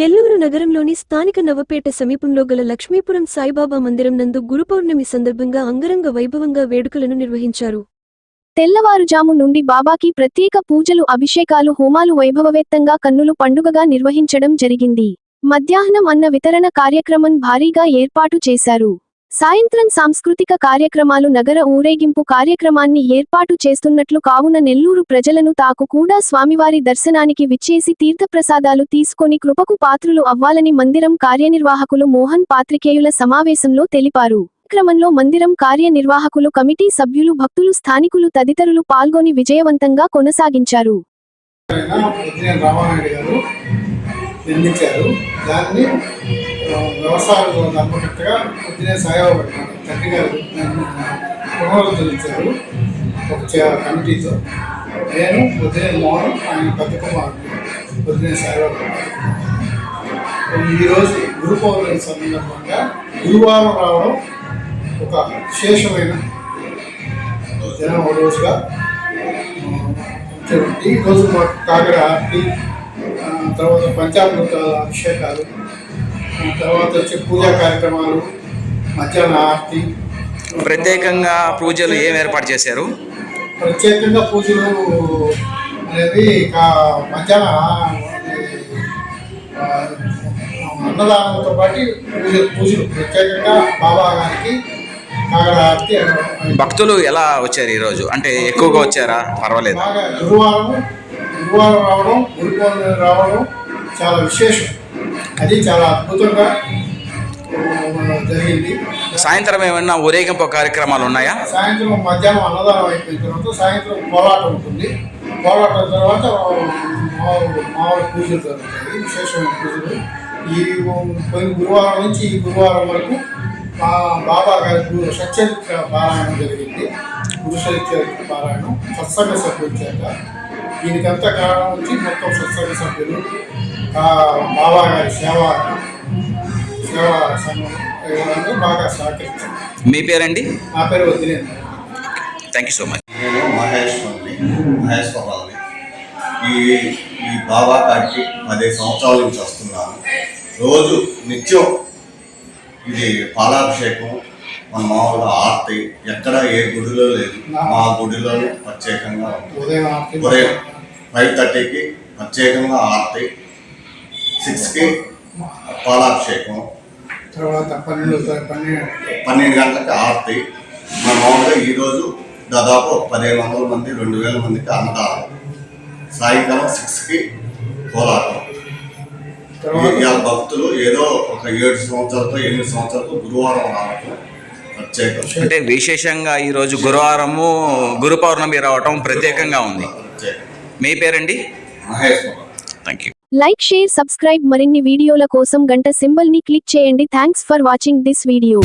నెల్లూరు నగరంలోని స్థానిక నవపేట సమీపంలో గల లక్ష్మీపురం సాయిబాబా మందిరం నందు గురు పౌర్ణమి సందర్భంగా అంగరంగ వైభవంగా వేడుకలను నిర్వహించారు. తెల్లవారుజాము నుండి బాబాకి ప్రత్యేక పూజలు అభిషేకాలు హోమాలు వైభవవేత్తంగా కన్నులు పండుగగా నిర్వహించడం జరిగింది. మధ్యాహ్నం అన్న వితరణ కార్యక్రమం భారీగా ఏర్పాటు చేశారు. సాయంత్రం సాంస్కృతిక కార్యక్రమాలు నగర ఊరేగింపు కార్యక్రమాన్ని ఏర్పాటు చేస్తున్నట్లు కావున నెల్లూరు ప్రజలను తాకు కూడా స్వామివారి దర్శనానికి విచ్చేసి తీర్థప్రసాదాలు తీసుకొని కృపకు పాత్రులు అవ్వాలని మందిరం కార్యనిర్వాహకులు మోహన్ పాత్రికేయుల సమావేశంలో తెలిపారు. క్రమంలో మందిరం కార్యనిర్వాహకులు కమిటీ సభ్యులు భక్తులు స్థానికులు తదితరులు పాల్గొని విజయవంతంగా కొనసాగించారు. నిర్మించారు. దాన్ని వ్యవసాయంలో నమ్మకట్టుగా ఉదయం సాయబాబు తండ్రి గారు పునరుద్ధరించారు ఒక కమిటీతో. నేను ఉదయం మోహన్ ఆయన పెద్ద కుమారుడు ఉదయం సాయిబాబా ఈరోజు గురు పౌర్ణమి సందర్భంగా గురువారం రావడం ఒక విశేషమైన దినం ఒక రోజుగా ఈ రోజు కాకర ఆర్తి తర్వాత పంచామృతాల అభిషేకాలు తర్వాత వచ్చే పూజా కార్యక్రమాలు మధ్యాహ్న ఆర్తి. ప్రత్యేకంగా పూజలు ఏం ఏర్పాటు చేశారు? ప్రత్యేకంగా పూజలు అనేది మధ్యాహ్న అన్నదానంతో పాటు పూజలు పూజలు. ప్రత్యేకంగా బాబా గారికి భక్తులు ఎలా వచ్చారు ఈరోజు? అంటే ఎక్కువగా వచ్చారా? పర్వాలేదు. గురువారం గురువారం రావడం గురు పౌర్ణమి రావడం చాలా విశేషం. అది చాలా అద్భుతంగా జరిగింది. సాయంత్రం ఏమైనా ఊరేగింపు కార్యక్రమాలు ఉన్నాయా? సాయంత్రం మధ్యాహ్నం అన్నదానం అయిపోయిన తర్వాత సాయంత్రం కోలాటం ఉంటుంది. కోలాటం తర్వాత మామూలు పూజలు జరుగుతాయి. విశేషమైన పూజలు. ఈ పోయిన గురువారం నుంచి ఈ గురువారం వరకు మా బాబా గారి గురు సత్యరిత్ర పారాయణం జరిగింది. గురు సత్యరిత్ర పారాయణం. సత్సంగ సభ్యుల చేత దీనికంతా కారణం వచ్చి మొత్తం సత్సంగ సభ్యులు ఆ బాబా గారి సేవ సేవా సంఘం బాగా సహకరించారు. మీ పేరండి? నా పేరు వదిలేదు థ్యాంక్ యూ సో మచ్ నేను మహేశ్వరిని మహేశ్వరరావుని ఈ ఈ బాబా కాడికి పదిహేను సంవత్సరాల నుంచి వస్తున్నాను. రోజు నిత్యం ఇది పాలాభిషేకం మన మామూలుగా ఆర్తి ఎక్కడ ఏ గుడిలో లేదు. మా గుడిలోనే ప్రత్యేకంగా ఉదయం ఉదయం ఫైవ్ థర్టీకి ప్రత్యేకంగా ఆర్తి. సిక్స్కి పాలాభిషేకం. తర్వాత పన్నెండు పన్నెండు పన్నెండు గంటలకు ఆర్తి. మన మామూలుగా ఈరోజు దాదాపు పదిహేను వందల మంది రెండు వేల మందికి అన్నదానం. సాయంకాలం సిక్స్కి కోలాటం. ఇవాళ భక్తులు ఏదో ఒక ఏడు సంవత్సరాలతో ఎనిమిది సంవత్సరాలతో గురువారం రావటం. అంటే విశేషంగా ఈరోజు గురువారము గురు పౌర్ణమి రావటం ప్రత్యేకంగా ఉంది. మీ పేరండి? Maheshwaram thank you like share subscribe మరిన్ని వీడియోల కోసం గంట సింబల్ని క్లిక్ చేయండి. Thanks for watching this video.